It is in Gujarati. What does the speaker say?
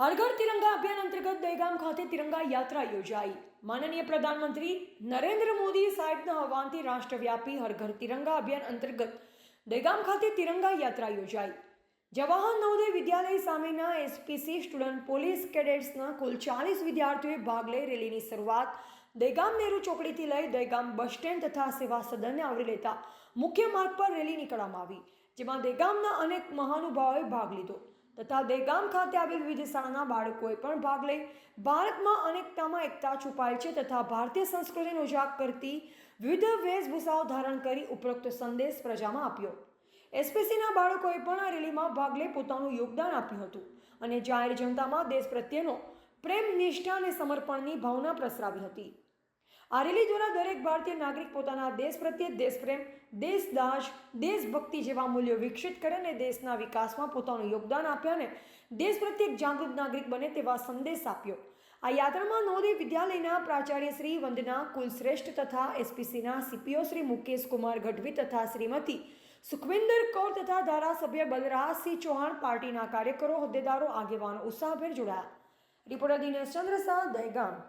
હર ઘર તિરંગા અભિયાન અંતર્ગત દહેગામ ખાતે તિરંગા યાત્રા યોજાઈ. માનનીય પ્રધાનમંત્રી નરેન્દ્ર મોદી સાહેબના આહવાનથી રાષ્ટ્રવ્યાપી હરઘર તિરંગા અભિયાન અંતર્ગત દહેગામ ખાતે તિરંગા યાત્રા યોજાઈ. જવાહર નવોદય વિદ્યાલય સામેના એસપીસી સ્ટુડન્ટ પોલીસ કેડેટ્સના કુલ ચાલીસ વિદ્યાર્થીઓએ ભાગ લઈ રેલીની શરૂઆત દહેગામ નેહરુ ચોકડીથી લઈ દહેગામ બસ સ્ટેન્ડ તથા સેવા સદનને આવરી લેતા મુખ્ય માર્ગ પર રેલી નીકળવામાં આવી, જેમાં દહેગામના અનેક મહાનુભાવોએ ભાગ લીધો. તથા દેગામ ખાતે આવેલ વિવિધ શાળાના બાળકોએ પણ ભાગ લઈ ભારતમાં અનેકતામાં એકતા છુપાય છે તથા ભારતીય સંસ્કૃતિને ઉજાગ કરતી વિવિધ વેશભૂષાઓ ધારણ કરી ઉપરોક્ત સંદેશ પ્રજામાં આપ્યો. એસપીસીના બાળકોએ પણ આ રેલીમાં ભાગ લઈ પોતાનું યોગદાન આપ્યું હતું અને જાહેર જનતામાં દેશ પ્રત્યેનો પ્રેમ, નિષ્ઠા અને સમર્પણની ભાવના પ્રસરાવી હતી. આ રેલી દ્વારા દરેક ભારતીય નાગરિક પોતાના દેશ પ્રત્યે દેશપ્રેમ દેશદાસ દેશભક્તિ જેવા મૂલ્યો વિકસિત કરે અને દેશના વિકાસમાં પોતાનું યોગદાન આપ્યા અને દેશ પ્રત્યે એક જાગૃત નાગરિક બને તેવા સંદેશ આપ્યો. આ યાત્રામાં નવોદય વિદ્યાલયના પ્રાચાર્ય શ્રી વંદના, કુલશ્રેષ્ઠ તથા એસપીસીના સીપીઓ શ્રી મુકેશ કુમાર ગઢવી તથા શ્રીમતી સુખવિંદર કૌર તથા ધારાસભ્ય બલરાજસિંહ ચૌહાણ પાર્ટીના કાર્યકરો, હોદ્દેદારો, આગેવાનો ઉત્સાહભેર જોડાયા. રિપોર્ટર દિનેશ ચંદ્ર શાહ, દહેગામ.